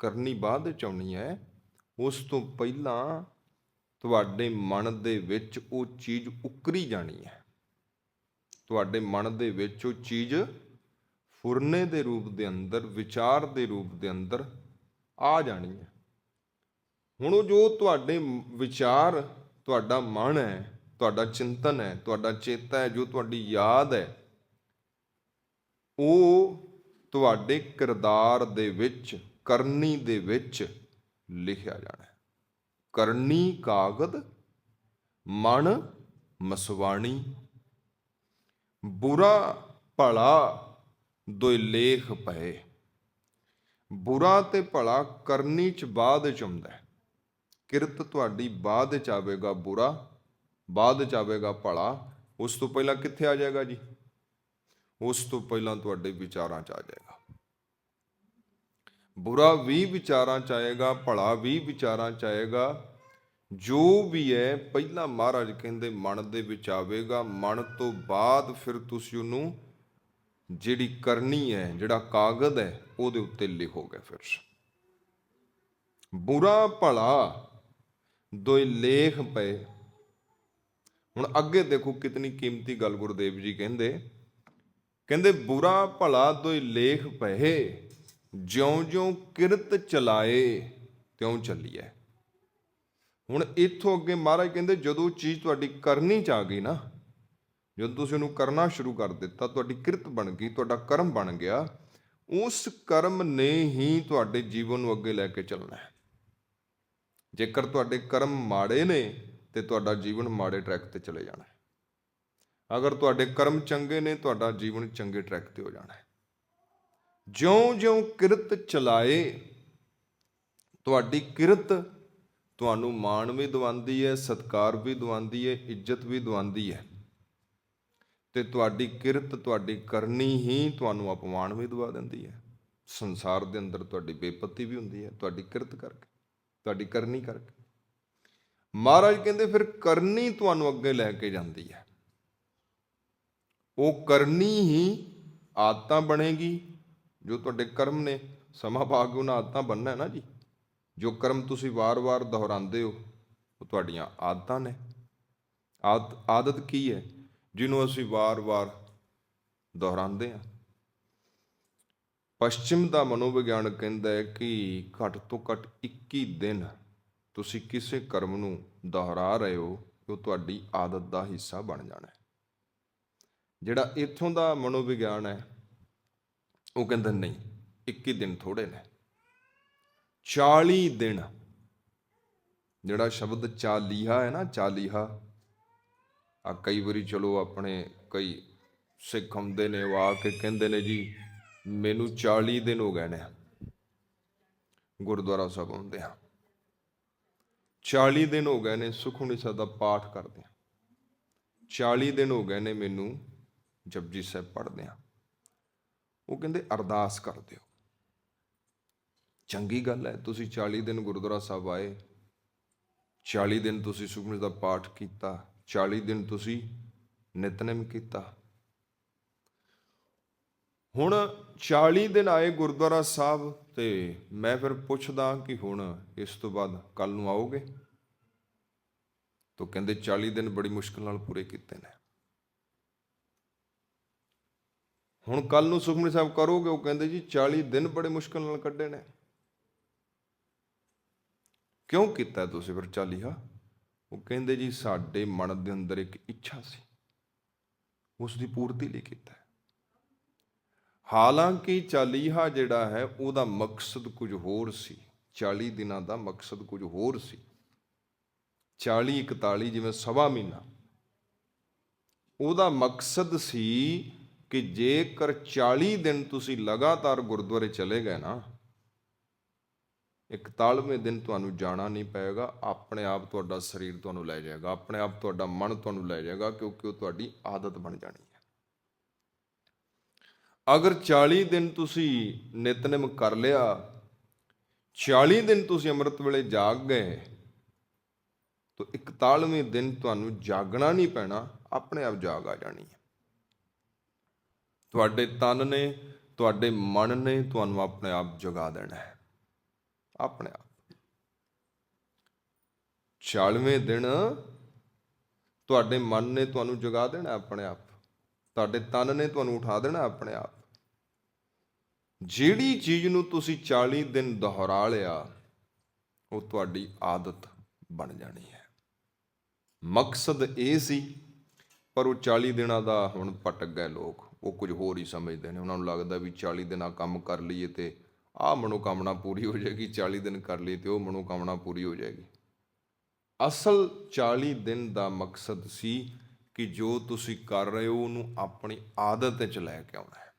ਕਰਨੀ ਬਾਅਦ ਵਿੱਚ ਆਉਣੀ ਹੈ, ਉਸ ਤੋਂ ਪਹਿਲਾਂ ਤੁਹਾਡੇ ਮਨ ਦੇ ਵਿੱਚ ਉਹ ਚੀਜ਼ ਉਕਰੀ ਜਾਣੀ ਹੈ। ਤੁਹਾਡੇ ਮਨ ਦੇ ਵਿੱਚ ਉਹ ਚੀਜ਼ ਫੁਰਨੇ ਦੇ ਰੂਪ ਦੇ ਅੰਦਰ, ਵਿਚਾਰ ਦੇ ਰੂਪ ਦੇ ਅੰਦਰ ਆ ਜਾਣੀ ਹੈ। ਹੁਣ ਉਹ ਜੋ ਤੁਹਾਡੇ ਵਿਚਾਰ, ਤੁਹਾਡਾ ਮਨ ਹੈ, ਤੁਹਾਡਾ ਚਿੰਤਨ ਹੈ, ਤੁਹਾਡਾ ਚੇਤਾ ਹੈ, ਜੋ ਤੁਹਾਡੀ ਯਾਦ ਹੈ, ਉਹ ਤੁਹਾਡੇ ਕਿਰਦਾਰ ਦੇ ਵਿੱਚ ਕਰਨੀ ਦੇ ਵਿੱਚ ਲਿਖਿਆ ਜਾਣਾ ਹੈ। ਕਰਨੀ ਕਾਗਦ ਮਨ ਮਸਵਾਣੀ। ਬੁਰਾ ਭਲਾ ਦੋਇ ਲੇਖ ਪਏ। ਬੁਰਾ ਤੇ ਭਲਾ ਕਰਨੀ ਚ ਬਾਅਦ ਚ ਹੁੰਦਾ ਹੈ। ਕਿਰਤ ਤੁਹਾਡੀ ਬਾਅਦ ਚ ਆਵੇਗਾ ਬੁਰਾ, ਬਾਅਦ ਚ ਆਵੇਗਾ ਭਲਾ। ਉਸ ਤੋਂ ਪਹਿਲਾਂ ਕਿੱਥੇ ਆ ਜਾਏਗਾ ਜੀ? ਉਸ ਤੋਂ ਪਹਿਲਾਂ ਤੁਹਾਡੇ ਵਿਚਾਰਾਂ ਚ ਆ ਜਾਏਗਾ। ਬੁਰਾ ਵੀ ਵਿਚਾਰਾਂ ਚ ਆਏਗਾ, ਭਲਾ ਵੀ ਵਿਚਾਰਾਂ ਚ ਆਏਗਾ। ਜੋ ਵੀ ਹੈ, ਪਹਿਲਾਂ ਮਹਾਰਾਜ ਕਹਿੰਦੇ, ਮਨ ਦੇ ਵਿੱਚ ਆਵੇਗਾ। ਮਨ ਤੋਂ ਬਾਅਦ ਫਿਰ ਤੁਸੀਂ ਉਹਨੂੰ ਜਿਹੜੀ ਕਰਨੀ ਹੈ, ਜਿਹੜਾ ਕਾਗਜ਼ ਹੈ, ਉਹਦੇ ਉੱਤੇ ਲਿਖੋਗੇ ਫਿਰ। ਬੁਰਾ, ਭਲਾ ਦੋਇ ਲੇਖ ਪਏ। ਹੁਣ ਅੱਗੇ ਦੇਖੋ ਕਿਤਨੀ ਕੀਮਤੀ ਗੱਲ ਗੁਰਦੇਵ ਜੀ ਕਹਿੰਦੇ। ਕਹਿੰਦੇ, ਬੁਰਾ, ਭਲਾ ਦੋਇ ਲੇਖ ਪਏ। ਜਿਉਂ-ਜਿਉਂ ਕਿਰਤ ਚਲਾਏ, ਤਿਉਂ ਚੱਲੀਐ। ਹੁਣ ਇੱਥੋਂ ਅੱਗੇ ਮਹਾਰਾਜ ਕਹਿੰਦੇ, ਜਦੋਂ ਚੀਜ਼ ਤੁਹਾਡੀ ਕਰਨੀ ਚ ਆ ਗਈ ਨਾ, ਜਦੋਂ ਤੁਸੀਂ ਉਹਨੂੰ ਕਰਨਾ ਸ਼ੁਰੂ ਕਰ ਦਿੱਤਾ, ਤੁਹਾਡੀ ਕਿਰਤ ਬਣ ਗਈ, ਤੁਹਾਡਾ ਕਰਮ ਬਣ ਗਿਆ, ਉਸ ਕਰਮ ਨੇ ਹੀ ਤੁਹਾਡੇ ਜੀਵਨ ਨੂੰ ਅੱਗੇ ਲੈ ਕੇ ਚੱਲਣਾ ਹੈ। ਜੇਕਰ ਤੁਹਾਡੇ ਕਰਮ ਮਾੜੇ ਨੇ, ਤੇ ਤੁਹਾਡਾ ਜੀਵਨ ਮਾੜੇ ਟਰੈਕ ਤੇ ਚਲੇ ਜਾਣਾ ਹੈ। ਅਗਰ ਤੁਹਾਡੇ ਕਰਮ ਚੰਗੇ ਨੇ, ਤੁਹਾਡਾ ਜੀਵਨ ਚੰਗੇ ਟਰੈਕ ਤੇ ਹੋ ਜਾਣਾ ਹੈ। ਜਿਉਂ-ਜਿਉਂ ਕਿਰਤ ਚਲਾਏ, ਤੁਹਾਡੀ ਕਿਰਤ ਤੁਹਾਨੂੰ ਮਾਣ ਵੀ ਦਵਾਉਂਦੀ ਹੈ, ਸਤਕਾਰ ਵੀ ਦਵਾਉਂਦੀ ਹੈ, ਇੱਜ਼ਤ ਵੀ ਦਵਾਉਂਦੀ ਹੈ। ਤੇ ਤੁਹਾਡੀ ਕਿਰਤ ਤੁਹਾਡੀ ਕਰਨੀ ਹੀ ਤੁਹਾਨੂੰ ਅਪਮਾਨ ਵੀ ਦਵਾ ਦਿੰਦੀ ਹੈ। ਸੰਸਾਰ ਦੇ ਅੰਦਰ ਤੁਹਾਡੀ ਬੇਪਤੀ ਵੀ ਹੁੰਦੀ ਹੈ, ਤੁਹਾਡੀ ਕਿਰਤ ਕਰਕੇ, ਤੁਹਾਡੀ ਕਰਨੀ ਕਰਕੇ। ਮਹਾਰਾਜ ਕਹਿੰਦੇ, ਫਿਰ ਕਰਨੀ ਤੁਹਾਨੂੰ ਅੱਗੇ ਲੈ ਕੇ ਜਾਂਦੀ ਹੈ। ਉਹ ਕਰਨੀ ਹੀ ਆਦਤਾਂ ਬਣੇਗੀ ਜੋ ਤੁਹਾਡੇ ਕਰਮ ਨੇ, ਸਮਾਂ ਪਾ ਕੇ ਉਹਨਾਂ ਆਦਤਾਂ ਬਣਨਾ ਹੈ ਨਾ ਜੀ। ਜੋ ਕਰਮ ਤੁਸੀਂ ਵਾਰ-ਵਾਰ ਦੁਹਰਾਉਂਦੇ ਹੋ, ਉਹ ਤੁਹਾਡੀਆਂ ਆਦਤਾਂ ਨੇ। ਆਦ, ਆਦਤ ਕੀ ਹੈ ਜਿਹਨੂੰ ਅਸੀਂ ਵਾਰ-ਵਾਰ ਦੁਹਰਾਉਂਦੇ ਹਾਂ? ਪਸ਼ਚਿਮ ਦਾ ਮਨੋਵਿਗਿਆਨ ਕਹਿੰਦਾ ਹੈ ਕਿ ਘੱਟ ਤੋਂ ਘੱਟ 21 ਦਿਨ ਤੁਸੀਂ ਕਿਸੇ ਕਰਮ ਨੂੰ ਦੁਹਰਾ ਰਹੇ ਹੋ, ਉਹ ਤੁਹਾਡੀ ਆਦਤ ਦਾ ਹਿੱਸਾ ਬਣ ਜਾਣਾ ਜਿਹੜਾ ਇੱਥੋਂ ਦਾ ਮਨੋਵਿਗਿਆਨ ਹੈ ਉਹ ਕਹਿੰਦਾ, ਨਹੀਂ 21 ਦਿਨ ਥੋੜੇ ਨੇ। 40 ਦਿਨ। ਜਿਹੜਾ ਸ਼ਬਦ ਚਾਲੀਹਾ ਹੈ ਨਾ, ਚਾਲੀਹਾ ਆ ਕਈ ਵਾਰੀ ਚਲੋ ਆਪਣੇ ਕਈ ਸਿੱਖ ਹੁੰਦੇ ਨੇ, ਉਹ ਆ ਕੇ ਕਹਿੰਦੇ ਨੇ, ਜੀ, ਮੈਨੂੰ 40 ਦਿਨ ਹੋ ਗਏ ਨੇ। ਗੁਰਦੁਆਰਾ ਸਾਹਿਬ ਆਉਂਦੇ ਆ 40 ਦਿਨ ਹੋ ਗਏ ਨੇ ਸੁਖਮਨੀ ਸਾਹਿਬ ਦਾ ਪਾਠ ਕਰਦੇ ਆ 40 ਦਿਨ ਹੋ ਗਏ ਨੇ ਮੈਨੂੰ ਜਪਜੀ ਸਾਹਿਬ ਪੜ੍ਹਦੇ ਆ ਉਹ ਕਹਿੰਦੇ, ਅਰਦਾਸ ਕਰਦੇ ਹੋ ਚੰਗੀ ਗੱਲ ਹੈ, ਤੁਸੀਂ 40 ਦਿਨ ਗੁਰਦੁਆਰਾ ਸਾਹਿਬ ਆਏ 40 ਦਿਨ ਤੁਸੀਂ ਸੁਖਮਨੀ ਦਾ ਪਾਠ ਕੀਤਾ 40 ਦਿਨ ਤੁਸੀਂ ਨਿਤਨੇਮ ਕੀਤਾ। ਹੁਣ 40 ਦਿਨ ਆਏ ਗੁਰਦੁਆਰਾ ਸਾਹਿਬ ਤੇ ਮੈਂ ਫਿਰ ਪੁੱਛਦਾ ਕਿ ਹੁਣ ਇਸ ਤੋਂ ਬਾਅਦ ਕੱਲ ਨੂੰ ਆਓਗੇ? ਤਾਂ ਕਹਿੰਦੇ 40 ਦਿਨ ਬੜੀ ਮੁਸ਼ਕਲ ਨਾਲ ਪੂਰੇ ਕੀਤੇ ਨੇ। ਹੁਣ ਕੱਲ ਨੂੰ ਸੁਖਮਨੀ ਸਾਹਿਬ ਕਰੋਗੇ, ਉਹ ਕਹਿੰਦੇ ਜੀ 40 ਦਿਨ ਬੜੇ ਮੁਸ਼ਕਲ ਨਾਲ ਕੱਢੇ ਨੇ। ਕਿਉਂ ਕੀਤਾ ਤੁਸੀਂ ਫਿਰ 40 ਹਾ? ਉਹ ਕਹਿੰਦੇ ਜੀ ਸਾਡੇ ਮਨ ਦੇ ਅੰਦਰ ਇੱਕ ਇੱਛਾ ਸੀ। ਉਸ ਦੀ ਪੂਰਤੀ ਲਈ ਕੀਤਾ ਹੈ। ਹਾਲਾਂਕਿ ਚਾਲੀਹਾ ਜਿਹੜਾ ਹੈ, ਉਹਦਾ ਮਕਸਦ ਕੁਝ ਹੋਰ ਸੀ। 40 ਦਿਨਾਂ ਦਾ ਮਕਸਦ ਕੁਝ ਹੋਰ ਸੀ। 40 41 ਜਿਵੇਂ ਸਵਾ ਮਹੀਨਾ। ਉਹਦਾ ਮਕਸਦ ਸੀ ਕਿ ਜੇਕਰ 40 ਦਿਨ ਤੁਸੀਂ ਲਗਾਤਾਰ ਗੁਰਦੁਆਰੇ ਚਲੇ ਗਏ ਨਾ 41ਵੇਂ ਦਿਨ ਤੁਹਾਨੂੰ ਜਾਣਾ ਨਹੀਂ ਪਏਗਾ, ਆਪਣੇ ਆਪ ਤੁਹਾਡਾ ਸਰੀਰ ਤੁਹਾਨੂੰ ਲੈ ਜਾਏਗਾ, ਆਪਣੇ ਆਪ ਤੁਹਾਡਾ ਮਨ ਤੁਹਾਨੂੰ ਲੈ ਜਾਏਗਾ ਕਿਉਂਕਿ ਉਹ ਤੁਹਾਡੀ ਆਦਤ ਬਣ ਜਾਣੀ ਹੈ। ਅਗਰ 40 ਦਿਨ ਤੁਸੀਂ ਨਿਤਨੇਮ ਕਰ ਲਿਆ 40 ਦਿਨ ਤੁਸੀਂ ਅੰਮ੍ਰਿਤ ਵੇਲੇ ਜਾਗ ਗਏ, ਤਾਂ 41ਵੇਂ ਦਿਨ ਤੁਹਾਨੂੰ ਜਾਗਣਾ ਨਹੀਂ ਪੈਣਾ, ਆਪਣੇ ਆਪ ਜਾਗ ਆ ਜਾਣੀ ਹੈ। ਤੁਹਾਡੇ ਤਨ ਨੇ, ਤੁਹਾਡੇ ਮਨ ਨੇ ਤੁਹਾਨੂੰ ਆਪਣੇ ਆਪ ਜਗਾ ਦੇਣਾ ਹੈ। ਆਪਣੇ ਆਪ। 40ਵੇਂ ਦਿਨ ਤੁਹਾਡੇ ਮਨ ਨੇ ਤੁਹਾਨੂੰ ਜਗਾ ਦੇਣਾ ਆਪਣੇ ਆਪ। ਤੁਹਾਡੇ ਤਨ ਨੇ ਤੁਹਾਨੂੰ ਉਠਾ ਦੇਣਾ ਆਪਣੇ ਆਪ। ਜਿਹੜੀ ਚੀਜ਼ ਨੂੰ ਤੁਸੀਂ 40 ਦਿਨ ਦੁਹਰਾ ਲਿਆ, ਉਹ ਤੁਹਾਡੀ ਆਦਤ ਬਣ ਜਾਣੀ ਹੈ। ਮਕਸਦ ਇਹ ਸੀ, ਪਰ ਉਹ 40 ਦਿਨਾਂ ਦਾ ਹੁਣ ਭਟਕ ਗਏ ਲੋਕ। ਉਹ ਕੁਝ ਹੋਰ ਹੀ ਸਮਝਦੇ ਨੇ। ਉਹਨਾਂ ਨੂੰ ਲੱਗਦਾ ਵੀ 40 ਦਿਨਾਂ ਕੰਮ ਕਰ ਲਈਏ ਤੇ ਆਹ ਮਨੋਕਾਮਨਾ ਪੂਰੀ ਹੋ ਜਾਏਗੀ 40 ਦਿਨ ਕਰ ਲਈ ਤੇ ਉਹ ਮਨੋਕਾਮਨਾ ਪੂਰੀ ਹੋ ਜਾਏਗੀ। ਅਸਲ 40 ਦਿਨ ਦਾ ਮਕਸਦ ਸੀ ਕਿ ਜੋ ਤੁਸੀਂ ਕਰ ਰਹੇ ਹੋ, ਉਹਨੂੰ ਆਪਣੀ ਆਦਤ ਵਿੱਚ ਲੈ ਕੇ ਆਉਣਾ ਹੈ।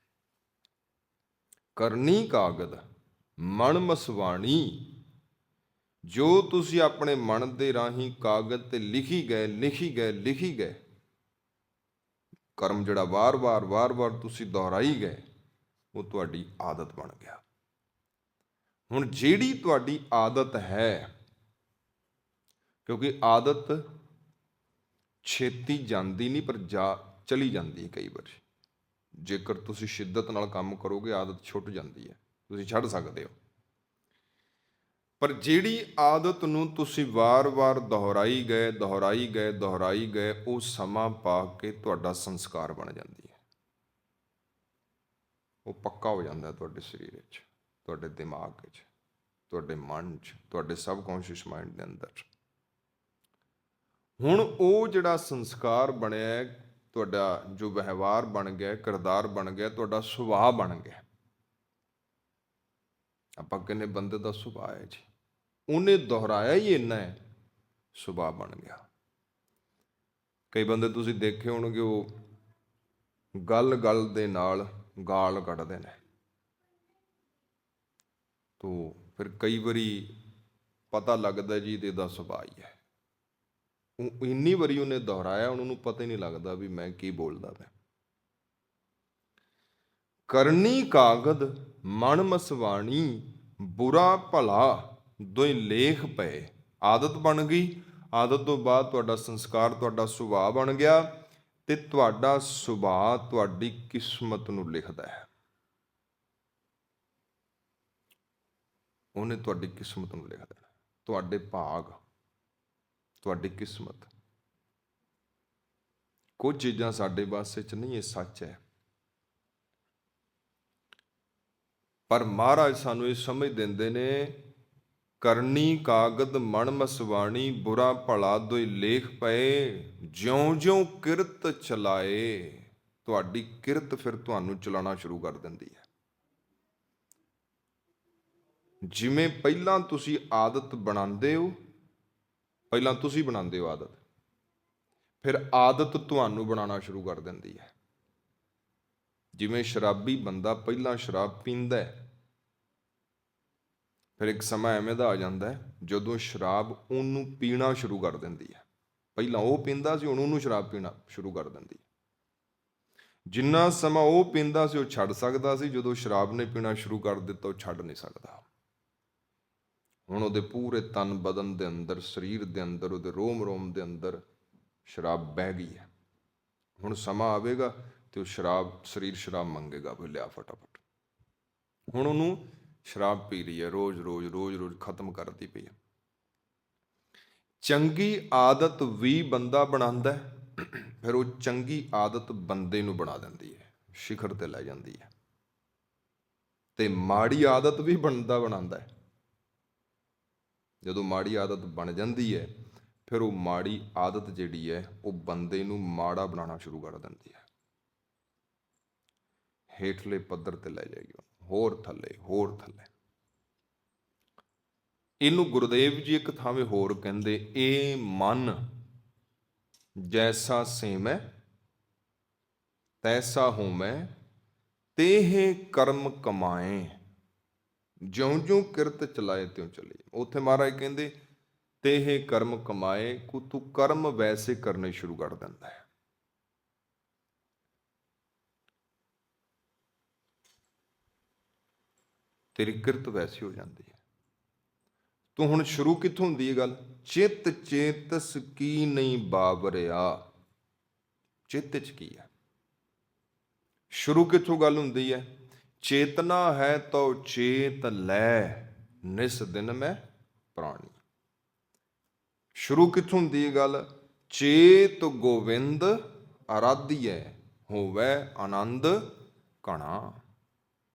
ਕਰਨੀ ਕਾਗਦ, ਮਨ ਮਸਵਾਣੀ, ਜੋ ਤੁਸੀਂ ਆਪਣੇ ਮਨ ਦੇ ਰਾਹੀਂ ਕਾਗਜ਼ ਤੇ ਲਿਖੀ ਗਏ ਲਿਖੀ ਗਏ ਲਿਖੀ ਗਏ ਕਰਮ ਜਿਹੜਾ ਵਾਰ-ਵਾਰ ਵਾਰ-ਵਾਰ ਤੁਸੀਂ ਦੁਹਰਾਈ ਗਏ, ਉਹ ਤੁਹਾਡੀ ਆਦਤ ਬਣ ਗਿਆ। ਹੁਣ ਜਿਹੜੀ ਤੁਹਾਡੀ ਆਦਤ ਹੈ, ਕਿਉਂਕਿ ਆਦਤ ਛੇਤੀ ਜਾਂਦੀ ਨਹੀਂ, ਪਰ ਜਾ ਚਲੀ ਜਾਂਦੀ ਹੈ ਕਈ ਵਾਰ। ਜੇਕਰ ਤੁਸੀਂ ਸ਼ਿੱਦਤ ਨਾਲ ਕੰਮ ਕਰੋਗੇ, ਆਦਤ ਛੁੱਟ ਜਾਂਦੀ ਹੈ। ਤੁਸੀਂ ਛੱਡ ਸਕਦੇ ਹੋ। ਪਰ ਜਿਹੜੀ ਆਦਤ ਨੂੰ ਤੁਸੀਂ ਵਾਰ-ਵਾਰ ਦੁਹਰਾਈ ਗਏ ਦੁਹਰਾਈ ਗਏ ਦੁਹਰਾਈ ਗਏ, ਉਹ ਸਮਾਂ ਪਾ ਕੇ ਤੁਹਾਡਾ ਸੰਸਕਾਰ ਬਣ ਜਾਂਦੀ ਹੈ। ਉਹ ਪੱਕਾ ਹੋ ਜਾਂਦਾ ਤੁਹਾਡੇ ਸਰੀਰ ਵਿੱਚ, ਤੁਹਾਡੇ ਦਿਮਾਗ ਵਿੱਚ, ਤੁਹਾਡੇ ਮਨ 'ਚ ਤੁਹਾਡੇ ਸਬਕੌਂਸ਼ੀਅਸ ਮਾਈਂਡ ਦੇ ਅੰਦਰ। ਹੁਣ ਉਹ ਜਿਹੜਾ ਸੰਸਕਾਰ ਬਣਿਆ ਤੁਹਾਡਾ ਜੋ ਵਿਵਹਾਰ ਬਣ ਗਿਆ ਕਿਰਦਾਰ ਬਣ ਗਿਆ ਤੁਹਾਡਾ ਸੁਭਾਅ ਬਣ ਗਿਆ ਆਪਾਂ ਕਹਿੰਦੇ ਬੰਦੇ ਦਾ ਸੁਭਾਅ ਹੈ ਜੀ। ਉਹਨੇ ਦੁਹਰਾਇਆ ਹੀ ਇੰਨਾ ਹੈ, ਸੁਭਾਅ ਬਣ ਗਿਆ। ਕਈ ਬੰਦੇ ਤੁਸੀਂ ਦੇਖੇ ਹੋਣਗੇ ਉਹ ਗੱਲ ਗੱਲ ਦੇ ਨਾਲ ਗਾਲ ਕੱਢਦੇ ਨੇ। ਤੋ ਫਿਰ ਕਈ ਵਾਰੀ ਪਤਾ ਲੱਗਦਾ ਜੀ ਤੇ ਇਹਦਾ ਸੁਭਾਅ ਹੀ ਹੈ। ਉਹ ਇੰਨੀ ਵਾਰੀ ਉਹਨੇ ਦੁਹਰਾਇਆ ਉਹਨਾਂ ਨੂੰ ਪਤਾ ਹੀ ਨਹੀਂ ਲੱਗਦਾ ਵੀ ਮੈਂ ਕੀ ਬੋਲਦਾ ਪਿਆ। ਕਰਨੀ ਕਾਗਦ, ਮਨ ਮਸਵਾਣੀ, ਬੁਰਾ ਭਲਾ ਦੋਈ ਲੇਖ ਪਏ। ਆਦਤ ਬਣ ਗਈ। ਆਦਤ ਤੋਂ ਬਾਅਦ ਤੁਹਾਡਾ ਸੰਸਕਾਰ, ਤੁਹਾਡਾ ਸੁਭਾਅ ਬਣ ਗਿਆ ਤੇ ਤੁਹਾਡਾ ਸੁਭਾਅ ਤੁਹਾਡੀ ਕਿਸਮਤ ਨੂੰ ਲਿਖਦਾ ਹੈ। ਉਹਨੇ ਤੁਹਾਡੀ ਕਿਸਮਤ ਨੂੰ ਲਿਖ ਦੇਣਾ ਤੁਹਾਡੇ ਭਾਗ, ਤੁਹਾਡੀ ਕਿਸਮਤ। ਕੁਝ ਚੀਜ਼ਾਂ ਸਾਡੇ ਵਾਸਤੇ ਚ ਨਹੀਂ, ਇਹ ਸੱਚ ਹੈ। ਪਰ ਮਹਾਰਾਜ ਸਾਨੂੰ ਇਹ ਸਮਝ ਦਿੰਦੇ ਨੇ ਕਰਨੀ ਕਾਗਦ ਮਨ ਮਸਵਾਣੀ, ਬੁਰਾ ਭਲਾ ਦੋਈ ਲੇਖ ਪਏ, ਜਿਉਂ-ਜਿਉਂ ਕਿਰਤ ਚਲਾਏ। ਤੁਹਾਡੀ ਕਿਰਤ ਫਿਰ ਤੁਹਾਨੂੰ ਚਲਾਉਣਾ ਸ਼ੁਰੂ ਕਰ ਦਿੰਦੀ ਹੈ। ਜਿਵੇਂ ਪਹਿਲਾਂ ਤੁਸੀਂ ਆਦਤ ਬਣਾਉਂਦੇ ਹੋ, ਪਹਿਲਾਂ ਤੁਸੀਂ ਬਣਾਉਂਦੇ ਹੋ ਆਦਤ। ਫਿਰ ਆਦਤ ਤੁਹਾਨੂੰ ਬਣਾਉਣਾ ਸ਼ੁਰੂ ਕਰ ਦਿੰਦੀ ਹੈ। ਜਿਵੇਂ ਸ਼ਰਾਬੀ ਬੰਦਾ ਪਹਿਲਾਂ ਸ਼ਰਾਬ ਪੀਂਦਾ ਹੈ ਫਿਰ ਇੱਕ ਸਮਾਂ ਐਵੇਂ ਦਾ ਆ ਜਾਂਦਾ ਹੈ, ਜਦੋਂ ਸ਼ਰਾਬ ਉਹਨੂੰ ਪੀਣਾ ਸ਼ੁਰੂ ਕਰ ਦਿੰਦੀ ਹੈ। ਪਹਿਲਾਂ ਉਹ ਪੀਂਦਾ ਸੀ, ਹੁਣ ਉਹਨੂੰ ਸ਼ਰਾਬ ਪੀਣਾ ਸ਼ੁਰੂ ਕਰ ਦਿੰਦੀ ਹੈ। ਜਿੰਨਾ ਸਮਾਂ ਉਹ ਪੀਂਦਾ ਸੀ, ਉਹ ਛੱਡ ਸਕਦਾ ਸੀ, ਜਦੋਂ ਸ਼ਰਾਬ ਨੇ ਪੀਣਾ ਸ਼ੁਰੂ ਕਰ ਦਿੱਤਾ, ਉਹ ਛੱਡ ਨਹੀਂ ਸਕਦਾ। ਹੁਣ ਉਹਦੇ ਪੂਰੇ ਤਨ ਬਦਨ ਦੇ ਅੰਦਰ, ਸਰੀਰ ਦੇ ਅੰਦਰ, ਉਹਦੇ ਰੋਮ ਰੋਮ ਦੇ ਅੰਦਰ ਸ਼ਰਾਬ ਬਹਿ ਗਈ ਹੈ। ਹੁਣ ਸਮਾਂ ਆਵੇਗਾ ਤੇ ਉਹ ਸ਼ਰਾਬ, ਸਰੀਰ ਸ਼ਰਾਬ ਮੰਗੇਗਾ ਵੀ ਲਿਆ ਫਟਾਫਟ। ਹੁਣ ਉਹਨੂੰ ਸ਼ਰਾਬ ਪੀ ਰਹੀ ਹੈ, ਰੋਜ਼ ਰੋਜ਼ ਰੋਜ਼ ਰੋਜ਼ ਖਤਮ ਕਰਦੀ ਪਈ ਹੈ। ਚੰਗੀ ਆਦਤ ਵੀ ਬੰਦਾ ਬਣਾਉਂਦਾ ਫਿਰ ਉਹ ਚੰਗੀ ਆਦਤ ਬੰਦੇ ਨੂੰ ਬਣਾ ਦਿੰਦੀ ਹੈ, ਸਿਖਰ ਤੇ ਲੈ ਜਾਂਦੀ ਹੈ। ਤੇ ਮਾੜੀ ਆਦਤ ਵੀ ਬਣਦਾ ਬਣਾਉਂਦਾ ਹੈ। ਜਦੋਂ ਮਾੜੀ ਆਦਤ ਬਣ ਜਾਂਦੀ ਹੈ, ਫਿਰ ਉਹ ਮਾੜੀ ਆਦਤ ਜਿਹੜੀ ਹੈ, ਉਹ ਬੰਦੇ ਨੂੰ ਮਾੜਾ ਬਣਾਉਣਾ ਸ਼ੁਰੂ ਕਰ ਦਿੰਦੀ ਹੈ। ਹੇਠਲੇ ਪੱਧਰ ਤੇ ਲੈ ਜਾਏਗੀ ਹੋਰ ਥੱਲੇ ਹੋਰ ਥੱਲੇ। ਇਹਨੂੰ ਗੁਰਦੇਵ ਜੀ ਇੱਕ ਥਾਵੇਂ ਹੋਰ ਕਹਿੰਦੇ ਇਹ ਮਨ, ਜੈਸਾ ਸੇਮੈ ਤੈਸਾ ਹੋਮੈ ਤੇਹ ਕਰਮ ਕਮਾਏ, ਜਿਉਂ-ਜਿਉਂ ਕਿਰਤ ਚਲਾਏ ਤਿਉਂ ਚਲੇ। ਉੱਥੇ ਮਹਾਰਾਜ ਕਹਿੰਦੇ, ਤੇਹ ਕਰਮ ਕਮਾਏ ਕੋ ਤੂੰ ਕਰਮ ਵੈਸੇ ਕਰਨੇ ਸ਼ੁਰੂ ਕਰ ਦਿੰਦਾ ਹੈ। ਤੇਰੀ ਕਿਰਤ ਵੈਸੀ ਹੋ ਜਾਂਦੀ ਹੈ। ਤੂੰ ਹੁਣ ਸ਼ੁਰੂ ਕਿੱਥੋਂ ਹੁੰਦੀ ਹੈ ਗੱਲ? ਚਿੱਤ ਚੇਤਸ ਕੀ ਨਹੀਂ ਬਾਵਰਿਆ? ਚਿੱਤ ਚ ਕੀ ਹੈ? ਸ਼ੁਰੂ ਕਿੱਥੋਂ ਗੱਲ ਹੁੰਦੀ ਹੈ? ਚੇਤਨਾ ਹੈ ਤੋ ਚੇਤ ਲੈ, ਨਿਸ ਦਿਨ ਮੈਂ ਪ੍ਰਾਣੀ। ਸ਼ੁਰੂ ਕਿੱਥੋਂ ਹੁੰਦੀ ਹੈ ਗੱਲ? ਚੇਤ ਗੋਵਿੰਦ ਆਰਾਧੀਐ ਹੋਵੇ ਆਨੰਦ ਕਣਾ